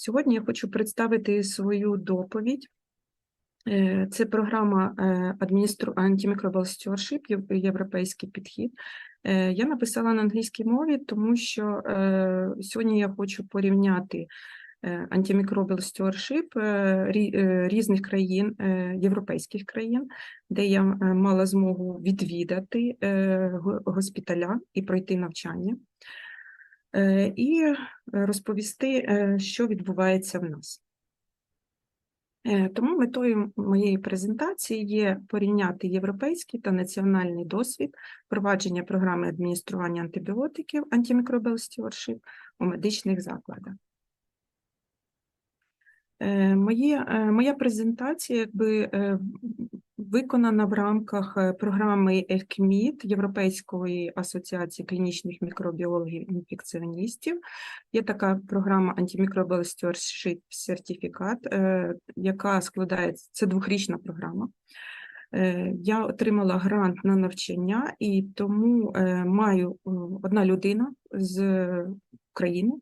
Сьогодні я хочу представити свою доповідь. Е, Це програма е, адміністру... Antimicrobial Stewardship, європейський підхід. Е, Я написала на англійській мові, тому що сьогодні я хочу порівняти Antimicrobial Stewardship рі- різних країн, європейських країн, де я мала змогу відвідати госпіталя і пройти навчання. Е, і розповісти, е, що відбувається в нас. Е, Тому метою моєї презентації є порівняти європейський та національний досвід впровадження програми адміністрування антибіотиків Antimicrobial Stewardship у медичних закладах. Моє, моя презентація якби виконана в рамках е, програми ЕКМІД Європейської асоціації клінічних мікробіологів інфекціоністів. Є така програма Antimicrobial Stewardship Certificate, е, яка складається, це двохрічна програма. Е, Я отримала грант на навчання, і тому маю одна людина з України,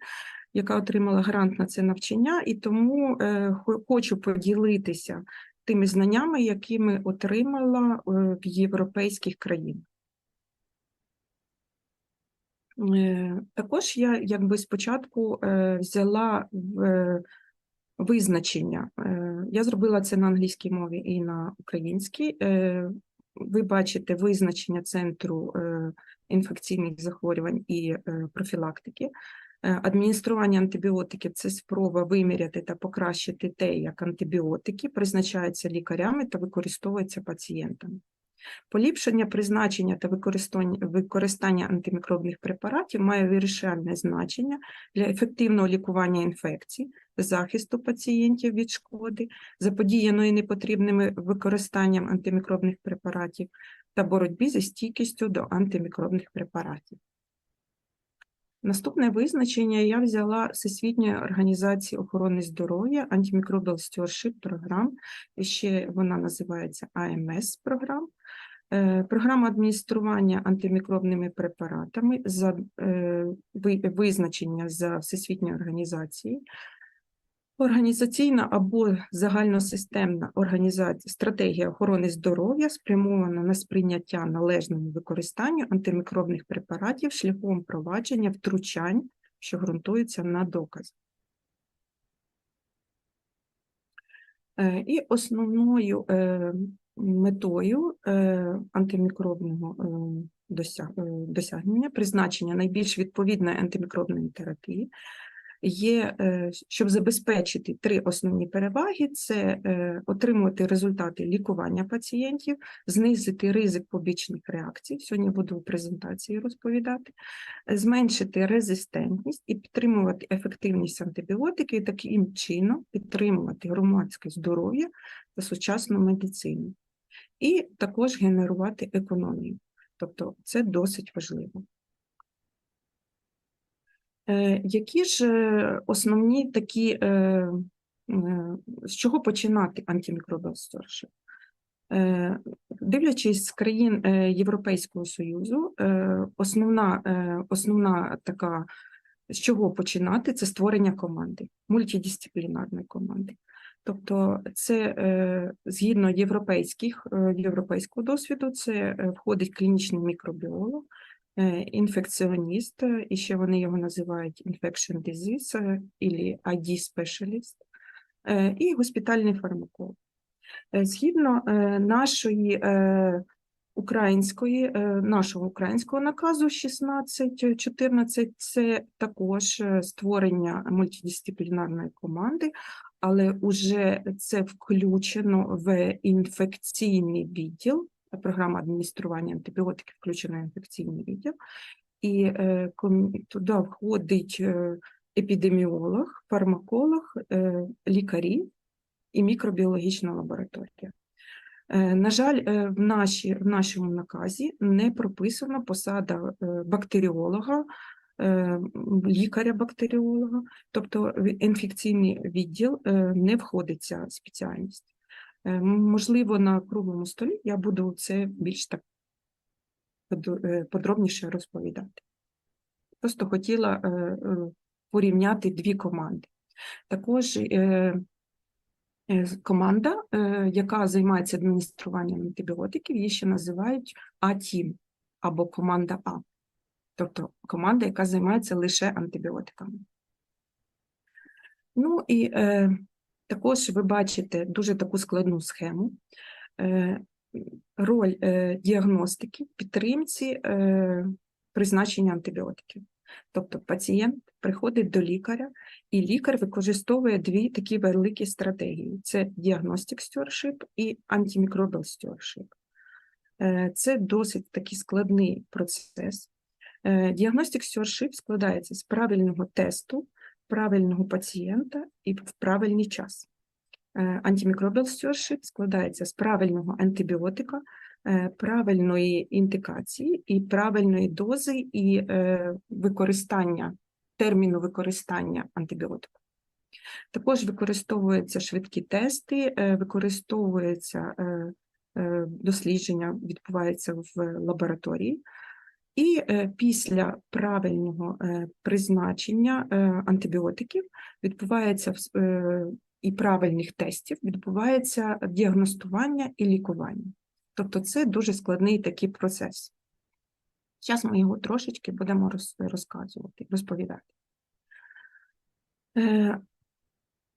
яка отримала грант на це навчання, і тому е, хочу поділитися тими знаннями, які ми отримала е, в європейських країнах. Е, Також я якби спочатку е, взяла визначення. Я зробила це на англійській мові і на українській. Ви бачите визначення Центру інфекційних захворювань і профілактики. Е, Адміністрування антибіотиків це спроба виміряти та покращити те, як антибіотики призначаються лікарями та використовуються пацієнтами. Поліпшення призначення та використання антимікробних препаратів має вирішальне значення для ефективного лікування інфекцій, захисту пацієнтів від шкоди, заподіяної непотрібними використанням антимікробних препаратів та боротьбі зі стійкістю до антимікробних препаратів. Наступне визначення я взяла Всесвітньої організації охорони здоров'я Antimicrobial Stewardship програм, ще вона називається AMS програм. Е, Програма адміністрування антимікробними препаратами за е, визначення за всесвітньої організацією. Організаційна або загальносистемна організація, стратегія охорони здоров'я спрямована на сприйняття належному використанню антимікробних препаратів шляхом провадження втручань, що ґрунтуються на доказах. Е, І основною е, метою е, антимікробного дося- досягнення, призначення найбільш відповідної антимікробної терапії є, е, щоб забезпечити три основні переваги: це е, отримувати результати лікування пацієнтів, знизити ризик побічних реакцій. Сьогодні буду в презентації розповідати, зменшити резистентність і підтримувати ефективність антибіотиків, і таким чином підтримувати громадське здоров'я та сучасну медицину, і також генерувати економію. Тобто це досить важливо. Е, Які ж е, основні такі, е, з чого починати антимікробіал? Е, Дивлячись з країн Європейського Союзу, основна, основна така, з чого починати, це створення команди, мультидисциплінарної команди. Тобто, це згідно європейських, європейського досвіду, це входить клінічний мікробіолог, інфекціоніст, е, і ще вони його називають infection disease е, ілі ID specialist, е, і госпітальний фармаколог. Е, Згідно е, нашої е, української, е, нашого українського наказу 1614, це також е, створення мультидисциплінарної команди, але вже це включено в інфекційний відділ, програма адміністрування антибіотиків включена інфекційний відділ, і е, туди входить е, епідеміолог, фармаколог, е, лікарі і мікробіологічна лабораторія. На жаль, в, наші, в нашому наказі не прописана посада бактеріолога, лікаря-бактеріолога, тобто інфекційний відділ не входить ця спеціальність. Е, Можливо, на круглому столі я буду це більш так е, подробніше розповідати. Просто хотіла е, порівняти дві команди. Також команда, яка займається адмініструванням антибіотиків, її ще називають А-тім або команда А, тобто команда, яка займається лише антибіотиками. Ну і також ви бачите дуже таку складну схему. Е, роль е, діагностики підтримці е, призначення антибіотиків. Тобто пацієнт приходить до лікаря, і лікар використовує дві такі великі стратегії: це Diagnostic Stewardship і Stewardship. Е, Це досить такий складний процес. Diagnostic Stewardship складається з правильного тесту, правильного пацієнта і в правильний час. Е, Antimicrobial stewardship складається з правильного антибіотика, е, правильної індикації і правильної дози і е, використання, терміну використання антибіотику. Також використовуються швидкі тести, використовується дослідження, відбувається в лабораторії. І е, після правильного е, призначення е, антибіотиків відбувається і правильних тестів, відбувається діагностування і лікування. Тобто це дуже складний такий процес. Зараз ми його трошечки будемо розказувати, розповідати.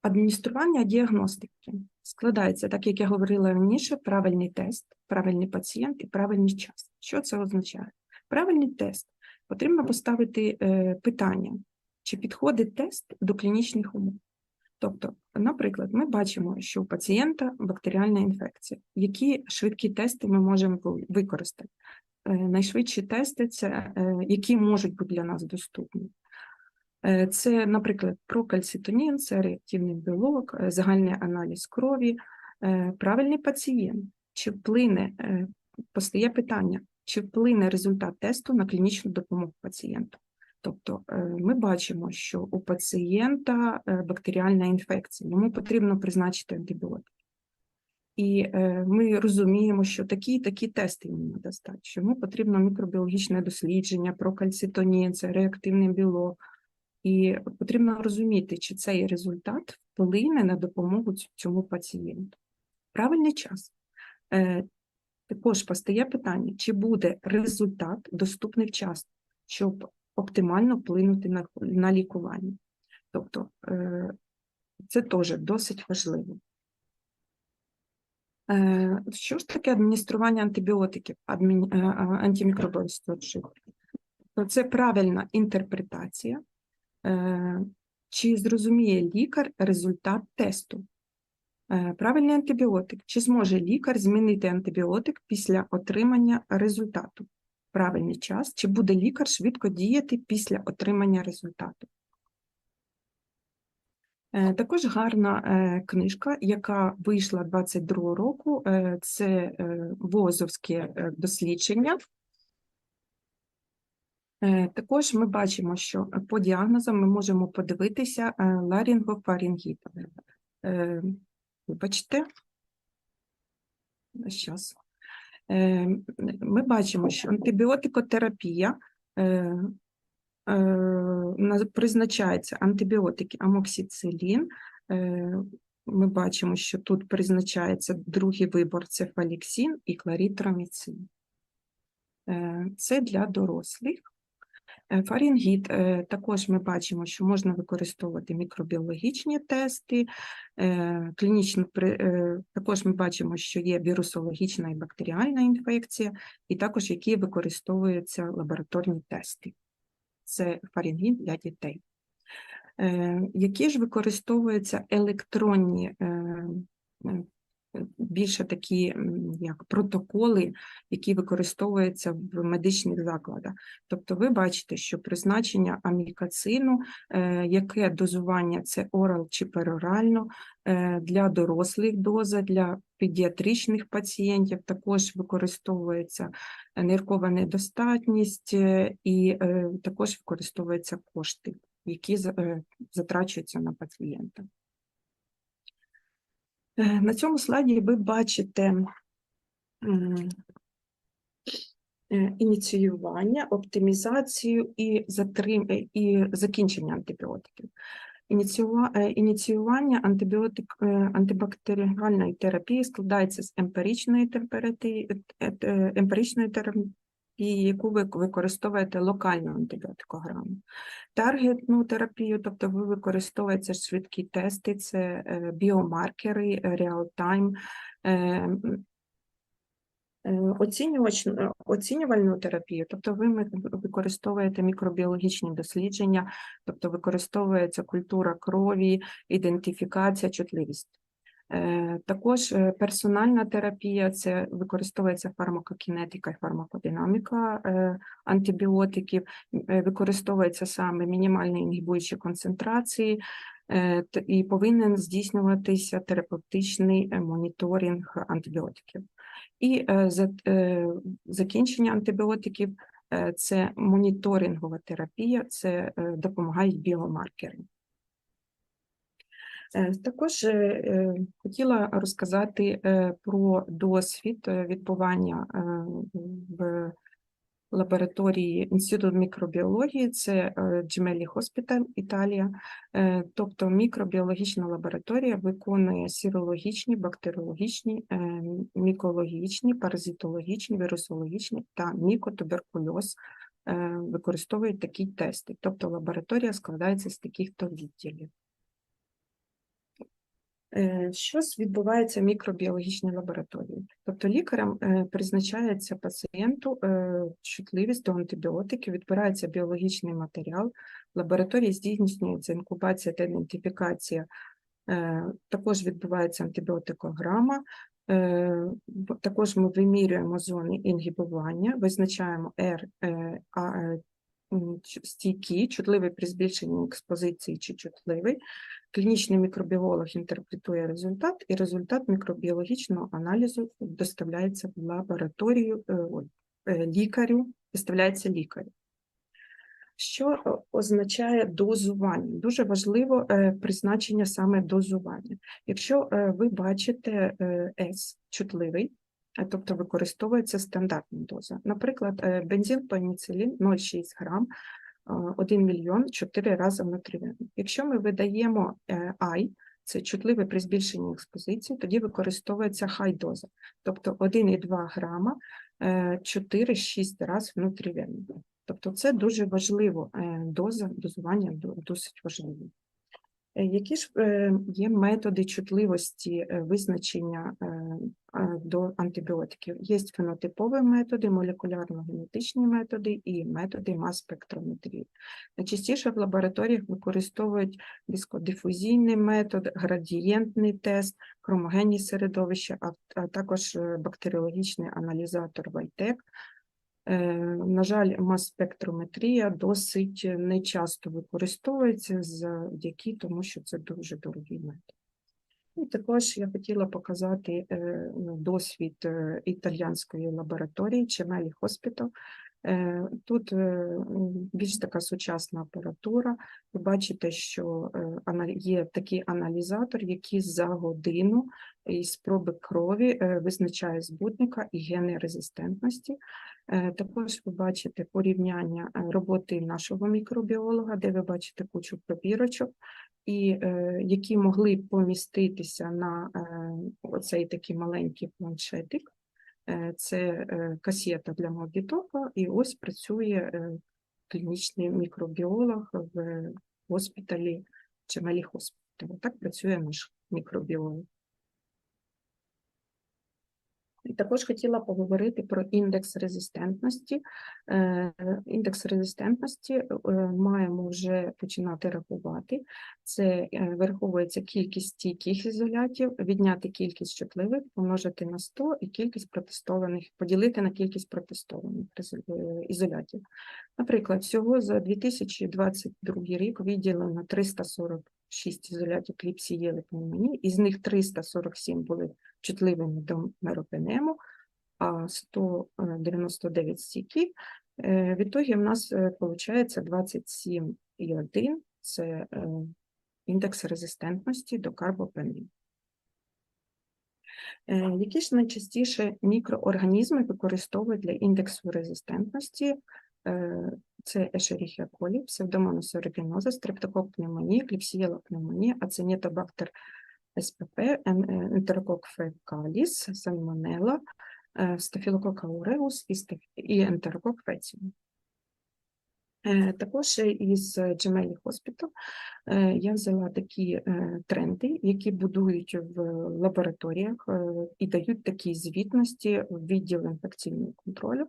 Адміністрування діагностики складається, так як я говорила раніше, правильний тест, правильний пацієнт і правильний час. Що це означає? Правильний тест потрібно поставити е, питання, чи підходить тест до клінічних умов. Тобто, наприклад, ми бачимо, що у пацієнта бактеріальна інфекція. Які швидкі тести ми можемо використати? Е, Найшвидші тести це е, які можуть бути для нас доступні. Це, наприклад, прокальцитонін, це реактивний білок, загальний аналіз крові, правильний пацієнт. Чи вплине, постає питання, чи вплине результат тесту на клінічну допомогу пацієнту? Тобто е, ми бачимо, що у пацієнта е, бактеріальна інфекція, йому потрібно призначити антибіотик. І е, ми розуміємо, що такі і такі тести йому треба здати, що йому потрібно мікробіологічне дослідження, прокальцитонін, це реактивний білок. І потрібно розуміти, чи цей результат вплине на допомогу цьому пацієнту. Правильний час. Також постає питання, чи буде результат доступний вчасно, щоб оптимально вплинути на, на лікування. Тобто е, це теж досить важливо. Е, Що ж таке адміністрування антибіотиків, адмін, е? То Це правильна інтерпретація, чи зрозуміє лікар результат тесту. Е, Правильний антибіотик. Чи зможе лікар змінити антибіотик після отримання результату? Правильний час. Чи буде лікар швидко діяти після отримання результату? Е, Також гарна е, книжка, яка вийшла 22 року. Це ВОЗовське дослідження. Також ми бачимо, що по діагнозам ми можемо подивитися ларінгофарінгіт. Вибачте. Щас. Е, Ми бачимо, що антибіотикотерапія е, е, на- призначається антибіотики амоксицилін. Е, Ми бачимо, що тут призначається другий вибор це фаліксин і кларітроміцин. Це для дорослих. Е, Фарінгіт е, також ми бачимо, що можна використовувати мікробіологічні тести. е, Клінічно також ми бачимо, що є вірусологічна і бактеріальна інфекція, і також які використовуються лабораторні тести. Це фарінгіт для дітей. Які ж використовуються електронні більше такі як протоколи, які використовуються в медичних закладах. Тобто ви бачите, що призначення амікацину, е, яке дозування це орал чи перорально, е, для дорослих доза, для педіатричних пацієнтів також використовується ниркова недостатність е, і також використовуються кошти, які затрачуються на пацієнта. Е, На цьому слайді ви бачите е, ініціювання, оптимізацію і, затрим... е, і закінчення антибіотиків. Ініціюва- Ініціювання антибіотик, антибактеріальної терапії складається з емпіричної, е, емпіричної терапії, яку ви використовуєте локальну антибіотикограму. Таргетну терапію, тобто ви використовуєте швидкі тести, це е, біомаркери, реал-тайм, е, е, оцінювальну терапію, тобто ви використовуєте мікробіологічні дослідження, тобто використовується культура крові, ідентифікація, чутливість. Е, Також е, персональна терапія це використовується фармакокінетика і фармакодинаміка е, антибіотиків, використовується саме мінімальні інгібуючі концентрації, і повинен здійснюватися терапевтичний моніторинг антибіотиків. І за- закінчення антибіотиків це моніторингова терапія, це допомагають біомаркери. Е, Також е, е, хотіла розказати про досвід відбування в лабораторії Інституту мікробіології, це Джемелі Хоспіталь, Італія. Тобто мікробіологічна лабораторія виконує сірологічні, бактеріологічні, мікологічні, паразитологічні, вірусологічні та мікотуберкульоз використовують такі тести. Тобто лабораторія складається з таких то відділів. Е, Що ж відбувається в мікробіологічній лабораторії? Тобто лікарем е, призначається пацієнту е, чутливість до антибіотиків, відбирається біологічний матеріал, в лабораторії здійснюється інкубація та ідентифікація, також відбувається антибіотикограма, також ми вимірюємо зони інгібування, визначаємо R, стійкі, чутливий при збільшенні експозиції чи чутливий, Клінічний мікробіолог інтерпретує результат, і результат мікробіологічного аналізу доставляється в лабораторію е, е, лікарю, доставляється лікарю. Що е, означає дозування? Дуже важливо призначення саме дозування. Якщо ви бачите С чутливий, тобто використовується стандартна доза. Наприклад, е, бензин-пеніцилін 0,6 грам, 1 мільйон 4 рази внутрівенно. Якщо ми видаємо е, I, це чутливе при збільшенні експозиції, тоді використовується хай-доза, тобто 1,2 грама 4-6 разів внутрівенно. Тобто це дуже важливо, е, доза, дозування досить важливо. Е, Які ж е, є методи чутливості е, визначення до антибіотиків? Є фенотипові методи, молекулярно-генетичні методи і методи мас-спектрометрії. Найчастіше в лабораторіях використовують дискодифузійний метод, градієнтний тест, хромогенні середовища, а, також бактеріологічний аналізатор Вайтек. Е, На жаль, мас-спектрометрія досить нечасто використовується завдяки тому, що це дуже дорогий метод. І також я хотіла показати е, ну, досвід італьянської лабораторії Чемелі Хоспітал. Тут е, більш така сучасна апаратура. Ви бачите, що е, є такий аналізатор, який за годину із спроби крові е, визначає збутника і гени резистентності. Е, Також ви бачите порівняння е, роботи нашого мікробіолога, де ви бачите кучу пробірочок, і е, які могли поміститися на е, оцей такий маленький планшетик. Е, Це е, касета для мобітопа, і ось працює е, клінічний мікробіолог в госпіталі Чемелі Хоспіталі. Так працює наш мікробіолог. І також хотіла поговорити про індекс резистентності. Е, Індекс резистентності е, маємо вже починати рахувати. Це е, вираховується кількість стійких ізолятів, відняти кількість чутливих, помножити на 100 і кількість протестованих, поділити на кількість протестованих ізолятів. Наприклад, всього за 2022 рік виділено 346 ізолятів кліпсієли пневмонії, із них 347 були чутливими до меропенему, а 199 стійких. Е, В нас виходить 27,1 – це е, індекс резистентності до карбопенину. Е, Які ж найчастіше мікроорганізми використовують для індексу резистентності? е, це Escherichia coli, aeruginosa, стрептокок пневмонія, кліпсієла пневмонія, СПП, ен- е, ентерокок фекаліс, сальмонелла, е, і ентерокок феціум. Також із Gemelli Hospital е, я взяла такі е, тренди, які будують в лабораторіях е, і дають такі звітності в відділ інфекційного контролю.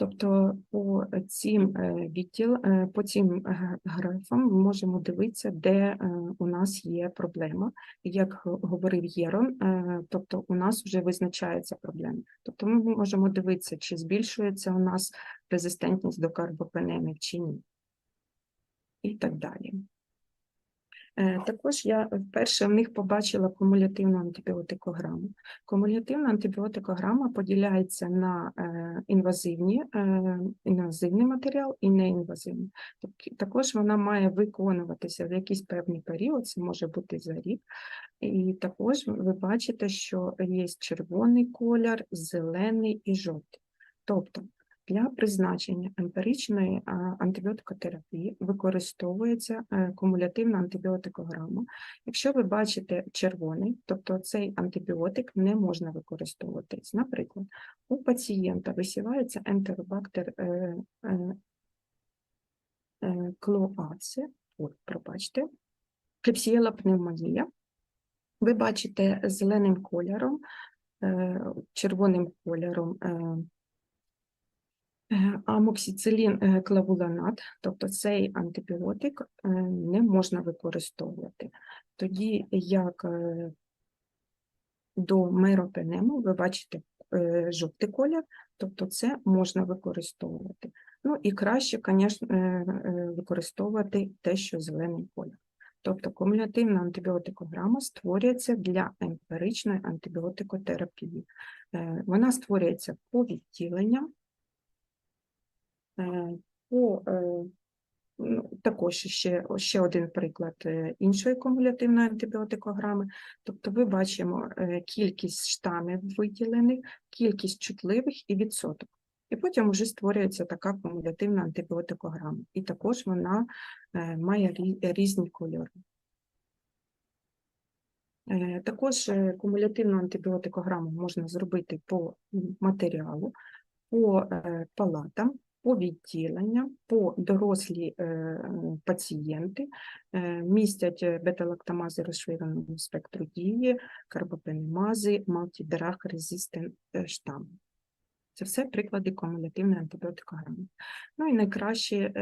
Тобто по цим е, відділ, е, по цим графам ми можемо дивитися, де е, у нас є проблема. Як говорив Єрон, е, тобто у нас вже визначається проблема. Тобто ми можемо дивитися, чи збільшується у нас резистентність до карбопенемів чи ні. І так далі. Е, Також я вперше в них побачила кумулятивну антибіотикограму. Кумулятивна антибіотикограма поділяється на е, інвазивні, е, інвазивний матеріал і неінвазивний. Так- Також вона має виконуватися в якийсь певний період, це може бути за рік. І також ви бачите, що є червоний колір, зелений і жовтий. Тобто для призначення емпіричної антибіотикотерапії використовується е, кумулятивна антибіотикограма. Якщо ви бачите червоний, тобто цей антибіотик не можна використовуватись. Наприклад, у пацієнта висівається ентеробактер е, е, клоаце, ой, пробачте, клепсієла пневмонія. Ви бачите зеленим кольором, червоним кольором Амоксицилін е, клавуланат, тобто цей антибіотик е, не можна використовувати. Тоді як е, до меропенему ви бачите е, жовтий колір, тобто це можна використовувати. Ну і краще, звісно, використовувати те, що зелений колір. Тобто кумулятивна антибіотикограма створюється для емпіричної антибіотикотерапії. Е, Вона створюється по відділенням, Е, По, е, ну, також ще, ще один приклад е, іншої кумулятивної антибіотикограми. Тобто ви бачимо е, кількість штамів виділених, кількість чутливих і відсоток. І потім вже створюється така кумулятивна антибіотикограма. І також вона е, має різні кольори. Е, Також е, кумулятивну антибіотикограму можна зробити по матеріалу, по е, палатам, по відділенням, по дорослі е, пацієнти, е, містять е, бета-лактамази розширеного спектру дії, карбопенемази, мультидраг резистент штам. Це все приклади кумулятивної антибіотикограми. Ну і найкраще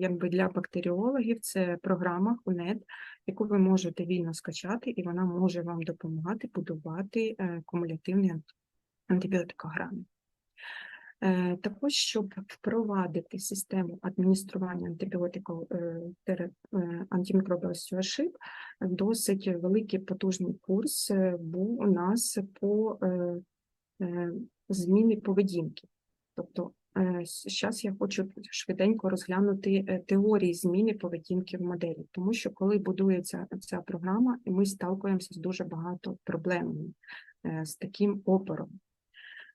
якби для бактеріологів це програма HUNET, яку ви можете вільно скачати, і вона може вам допомагати будувати кумулятивні антибіотикограми. Е, Також, щоб впровадити систему адміністрування антибіотиків е, е, досить великий потужний курс був у нас по зміни поведінки. Тобто, зараз я хочу швиденько розглянути теорії зміни поведінки в моделі, тому що коли будується ця програма, ми сталкуємося з дуже багато проблемами з таким опором.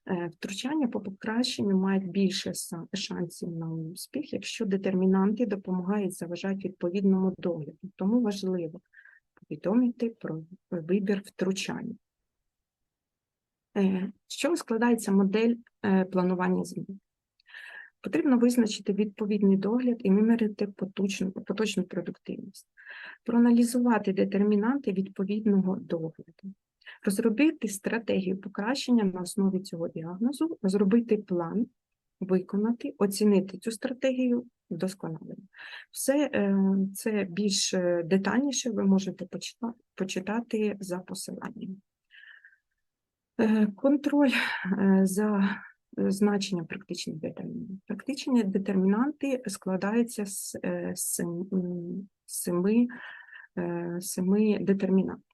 Е, Втручання по покращенню мають більше шансів на успіх, якщо детермінанти допомагають заважати відповідному догляду. Тому важливо повідомити про вибір втручання. Е, З чого складається модель е, планування змін? Потрібно визначити відповідний догляд і виміряти поточну, поточну продуктивність, проаналізувати детермінанти відповідного догляду, розробити стратегію покращення на основі цього діагнозу, зробити план, виконати, оцінити цю стратегію вдосконалення. Все е, це більш е, детальніше ви можете почитати за посиланням. Е, Контроль за значенням практичних детермінантів. Практичні детермінанти складаються з семи, семи детермінантів.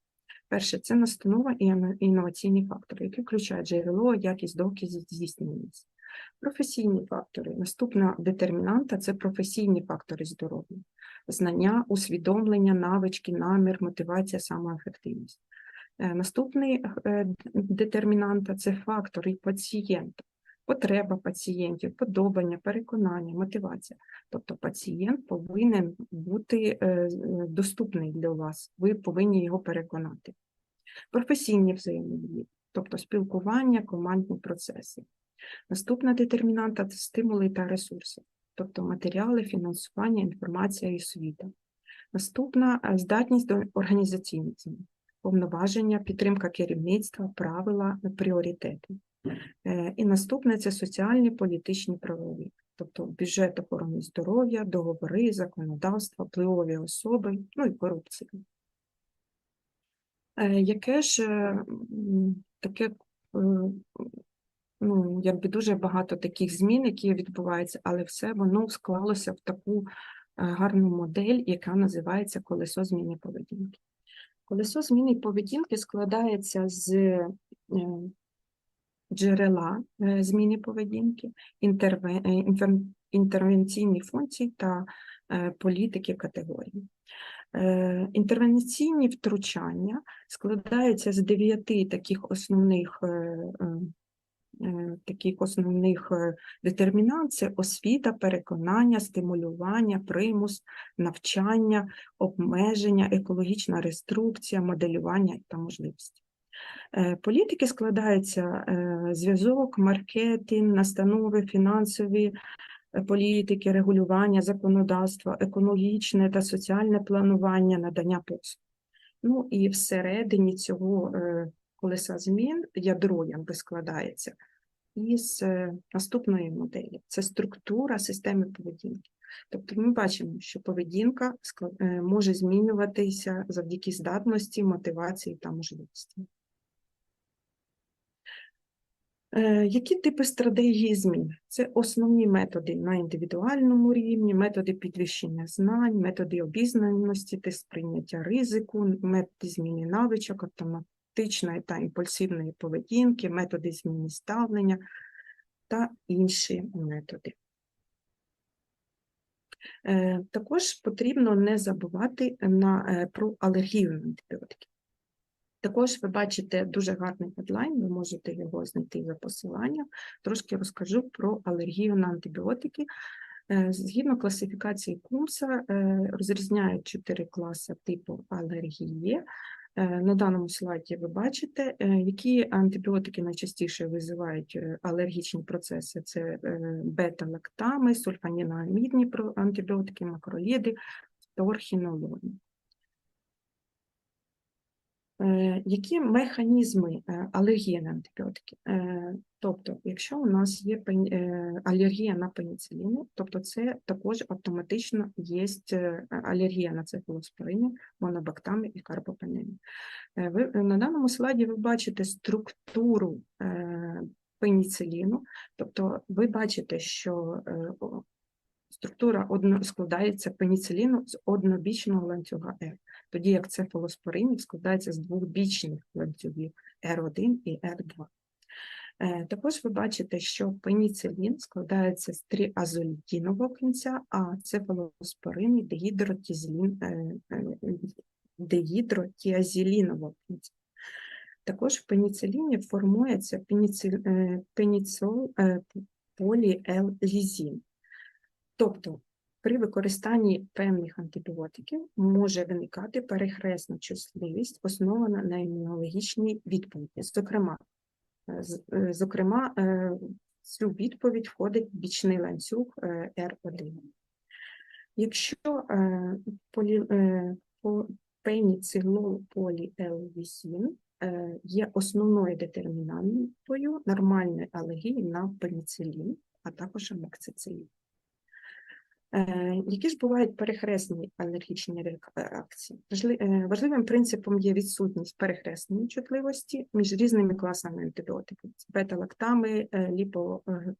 Перше це настанова і інноваційні фактори, які включають джерело, якість, доказів, здійсненість. Професійні фактори. Наступна детермінанта це професійні фактори здоров'я, знання, усвідомлення, навички, намір, мотивація, самоефективність. Е, Наступний е, детермінанта це фактори пацієнта. Потреба пацієнтів, подобання, переконання, мотивація. Тобто пацієнт повинен бути е, доступний для вас, ви повинні його переконати. Професійні взаємодії, тобто спілкування, командні процеси. Наступна детермінанта це стимули та ресурси, тобто матеріали, фінансування, інформація і освіта. Наступна е, здатність до організаційних повноваження, підтримка керівництва, правила, пріоритети. Е, І наступне це соціальні, політичні, правові, тобто бюджет охорони здоров'я, договори, законодавство, впливові особи, ну і корупція. Е, Яке ж е, таке, ну, якби дуже багато таких змін, які відбуваються, але все воно склалося в таку гарну модель, яка називається колесо зміни поведінки. Колесо зміни поведінки складається з джерела е, зміни поведінки, е, інтервенційні функції та е, політики категорії. Інтервенційні втручання складаються з дев'яти таких основних таких основних детермінант це освіта, переконання, стимулювання, примус, навчання, обмеження, екологічна реструкція, моделювання та можливості. Е, Політики складаються е, зв'язок, маркетинг, настанови, фінансові е, політики, регулювання, законодавства, екологічне та соціальне планування, надання послуг. Ну і всередині цього колеса змін ядро якби складається із наступної моделі. Це структура системи поведінки. Тобто ми бачимо, що поведінка може змінюватися завдяки здатності, мотивації та можливості. Е, Які типи стратегії змін? Це основні методи на індивідуальному рівні, методи підвищення знань, методи обізнаності, тест прийняття ризику, методи зміни навичок, автоматичної та імпульсивної поведінки, методи зміни ставлення та інші методи. Е, Також потрібно не забувати на, е, про алергію на антибіотики. Також ви бачите дуже гарний гедлайн, ви можете його знайти за посиланням. Трошки розкажу про алергію на антибіотики. Е, Згідно класифікації Кумса, е, розрізняють чотири класи типу алергії. Е, На даному слайді ви бачите, які антибіотики найчастіше визивають алергічні процеси. Це бета-лактами, сульфаніноамідні антибіотики, макроліди, торхінолони. Е, Які механізми е, алергії на антибіотики? Е, Тобто, якщо у нас є е, алергія на пеніциліни, тобто це також автоматично є алергія на цефалоспорини, монобактами і. Е, е, на даному слайді ви бачите структуру е, пеніциліну, тобто ви бачите, що е, структура одно, складається пеніциліну з однобічного ланцюга R, тоді як цефалоспоринів складається з двохбічних ланцюгів R1 і R2. Е, Також ви бачите, що пеніцилін складається з тріазолітінового кінця, а цефалоспорин – е, е, дегідротіазілінового кінця. Також в пеніциліні формується пеніцил, пеніцол е, поліел-лізін. Тобто при використанні певних антибіотиків може виникати перехресна чутливість, основана на імунологічній відповіді. Зокрема, е, е, зокрема, е, цю відповідь входить бічний ланцюг е, R1. Якщо полі, по- пеніцилополіелвісін е, є основною детермінантою нормальної алергії на пеніцилін, а також амоксицилін. Е, Які ж бувають перехресні алергічні реакції? Е, Важливим принципом є відсутність перехресної чутливості між різними класами антибіотиків: бета-лактами, е, ліпо, е, е,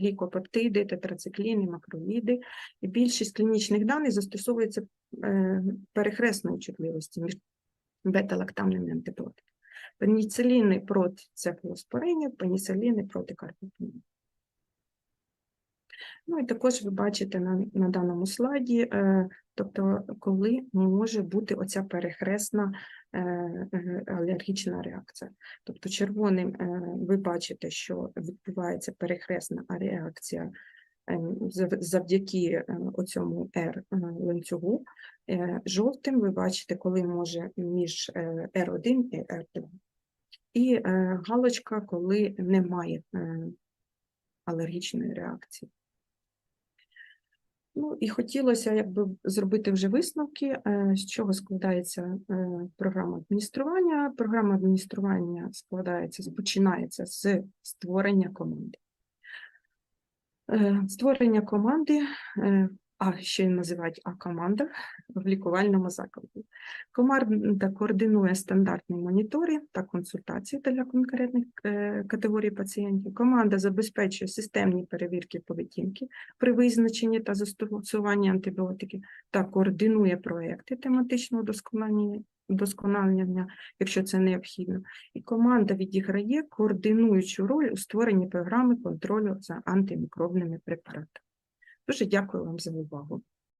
глікопептиди, тетрацикліни, макроліди. І більшість клінічних даних застосовується е, перехресної чутливості між бета-лактамними антибіотиками. Пеніциліни проти цефалоспоринів, пеніциліни проти карпопенів. Ну і також ви бачите на, на даному слайді, е, тобто, коли може бути оця перехресна е, е, алергічна реакція. Тобто червоним е, ви бачите, що відбувається перехресна реакція е, завдяки е, оцьому R ланцюгу. Е, Жовтим ви бачите, коли може між е, R1 і R2. І е, галочка, коли немає е, алергічної реакції. Ну і хотілося якби зробити вже висновки, е, з чого складається е, програма адміністрування. Програма адміністрування складається, починається з створення команди. Е, Створення команди, а ще й називають А-команда в лікувальному закладі. Команда координує стандартні монітори та консультації для конкретних е, категорій пацієнтів. Команда забезпечує системні перевірки поведінки при визначенні та застосуванні антибіотиків та координує проекти тематичного вдосконалення, вдосконалення, якщо це необхідно. І команда відіграє координуючу роль у створенні програми контролю за антимікробними препаратами. Дуже дякую вам за увагу.